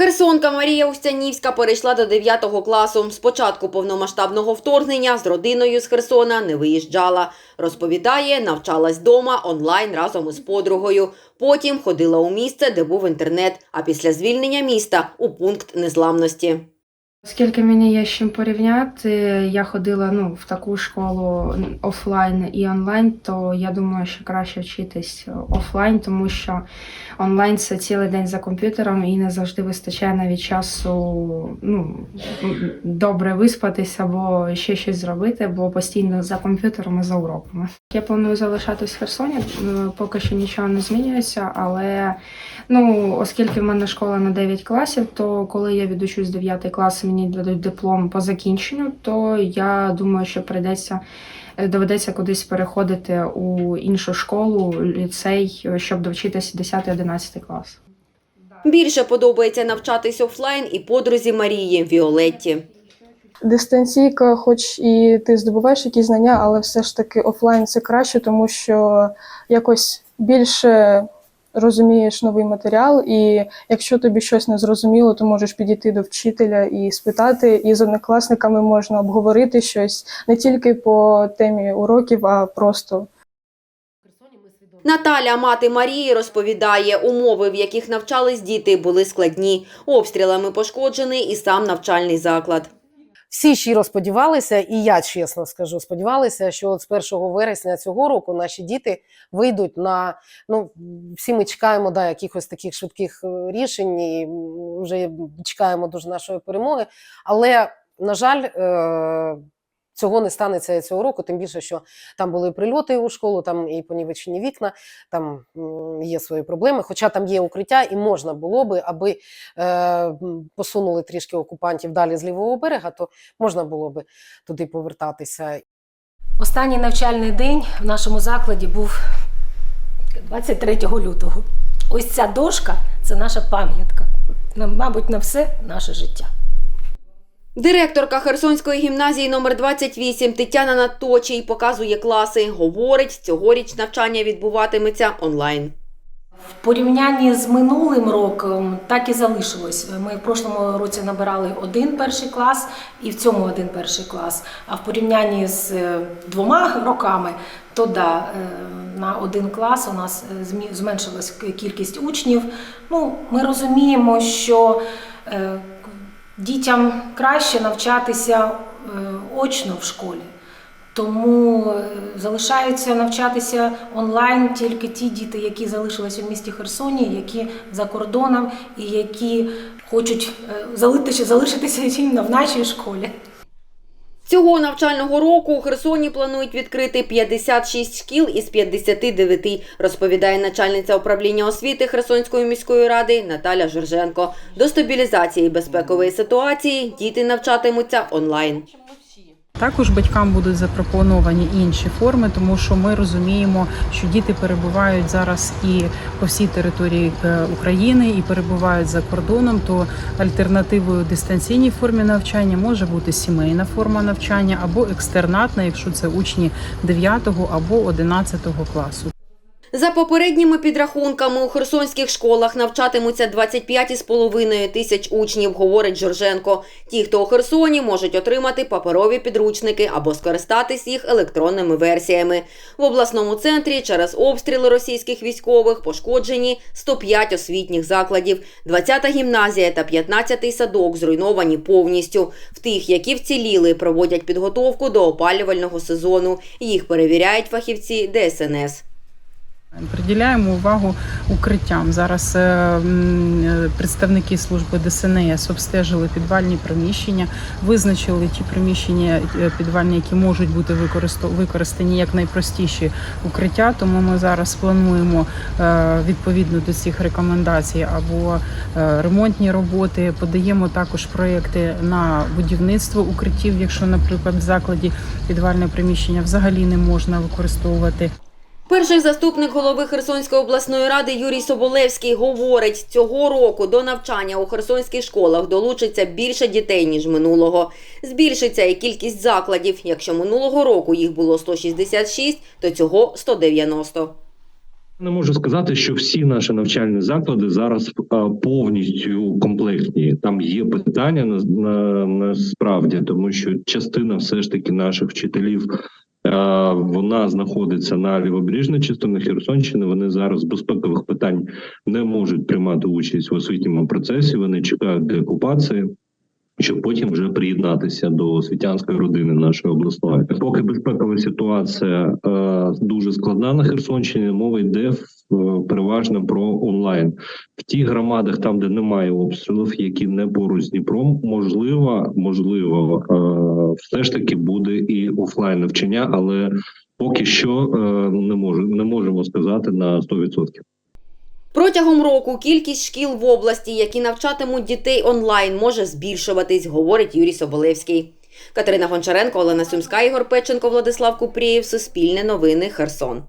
Херсонка Марія Устянівська перейшла до 9 класу. З початку повномасштабного вторгнення з родиною з Херсона не виїжджала. Розповідає, навчалась дома онлайн разом із подругою. Потім ходила у місце, де був інтернет, а після звільнення міста у пункт незламності. Оскільки мені є з чим порівняти, я ходила ну, в таку школу офлайн і онлайн, то я думаю, що краще вчитись офлайн, тому що онлайн це цілий день за комп'ютером і не завжди вистачає навіть часу ну, добре виспатись або ще щось зробити, бо постійно за комп'ютером і за уроками. Я планую залишатись в Херсоні, е, поки що нічого не змінюється, але Ну, оскільки в мене школа на 9 класів, то коли я відучусь 9 клас, і мені дадуть диплом по закінченню, то я думаю, що прийдеться е, доведеться кудись переходити у іншу школу, ліцей, щоб довчитися 10-11 клас. Більше подобається навчатись офлайн і подрузі Марії Віолетті. Дистанційка, хоч і ти здобуваєш якісь знання, але все ж таки офлайн це краще, тому що якось більше розумієш новий матеріал, і якщо тобі щось не зрозуміло, то можеш підійти до вчителя і спитати. І з однокласниками можна обговорити щось не тільки по темі уроків, а просто Наталя, мати Марії, розповідає, умови, в яких навчались діти, були складні. Обстрілами пошкоджений і сам навчальний заклад. Всі щиро сподівалися, і я чесно скажу, сподівалися, що от з 1 вересня цього року наші діти вийдуть на ну всі ми чекаємо да, якихось таких швидких е, рішень, і вже чекаємо дуже нашої перемоги. Але на жаль, е, цього не станеться цього року, тим більше, що там були прильоти у школу, там і понівечені вікна, там є свої проблеми. Хоча там є укриття, і можна було би, аби е, посунули трішки окупантів далі з лівого берега, то можна було би туди повертатися. Останній навчальний день в нашому закладі був 23 лютого. Ось ця дошка це наша пам'ятка. Мабуть, на все наше життя. Директорка Херсонської гімназії номер 28 Тетяна Наточій показує класи. Говорить, цьогоріч навчання відбуватиметься онлайн. В порівнянні з минулим роком так і залишилось. Ми в прошлому році набирали один перший клас і в цьому один перший клас. А в порівнянні з е, двома роками, то да, е, на один клас у нас е, зменшилась кількість учнів. Ну, ми розуміємо, що дітям краще навчатися е, очно в школі. Тому е, залишаються навчатися онлайн тільки ті діти, які залишилися в місті Херсоні, які за кордоном і які хочуть е, залишитися, залишитися в нашій школі. Цього навчального року у Херсоні планують відкрити 56 шкіл із 59, розповідає начальниця управління освіти Херсонської міської ради Наталя Журженко. До стабілізації безпекової ситуації діти навчатимуться онлайн. Також батькам будуть запропоновані інші форми, тому що ми розуміємо, що діти перебувають зараз і по всій території е, України, і перебувають за кордоном. То альтернативою дистанційній формі навчання може бути сімейна форма навчання або екстернатна, якщо це учні 9 або 11 класу. За попередніми підрахунками у херсонських школах навчатимуться 25,5 тисяч учнів, говорить Жорженко. Ті, хто у Херсоні, можуть отримати паперові підручники або скористатись їх електронними версіями. В обласному центрі через обстріли російських військових пошкоджені 105 освітніх закладів, 20-та гімназія та 15-й садок зруйновані повністю. В тих, які вціліли, проводять підготовку до опалювального сезону. Їх перевіряють фахівці ДСНС. Приділяємо увагу укриттям. Зараз е, представники служби ДСНС обстежили підвальні приміщення, визначили ті приміщення е, підвальні, які можуть бути використані як найпростіші укриття. Тому ми зараз плануємо е, відповідно до цих рекомендацій або ремонтні роботи. Подаємо також проекти на будівництво укриттів, якщо, наприклад, в закладі підвальне приміщення взагалі не можна використовувати. Перший заступник голови Херсонської обласної ради Юрій Соболевський говорить, цього року до навчання у херсонських школах долучиться більше дітей, ніж минулого. Збільшиться і кількість закладів. Якщо минулого року їх було 166, то цього 190. Не можу сказати, що всі наші навчальні заклади зараз повністю комплектні. Там є питання на, на насправді, тому що частина все ж таки наших вчителів. Вона знаходиться на лівобережній частині Херсонщини. Вони зараз з безпекових питань не можуть приймати участь в освітньому процесі. Вони чекають деокупації, щоб потім вже приєднатися до освітянської родини нашої обласної. Поки безпекова ситуація е, дуже складна на Херсонщині, мова йде в, е, переважно про онлайн. В тих громадах, там де немає обстрілів, які не поруч з Дніпром, можливо, можливо, е, все ж таки буде і офлайн навчання, але поки що е, не можу не можемо сказати на 100%. Протягом року кількість шкіл в області, які навчатимуть дітей онлайн, може збільшуватись, говорить Юрій Соболевський. Катерина Гончаренко, Олена Сумська, Ігор Печенко, Владислав Купрієв. Суспільне новини. Херсон.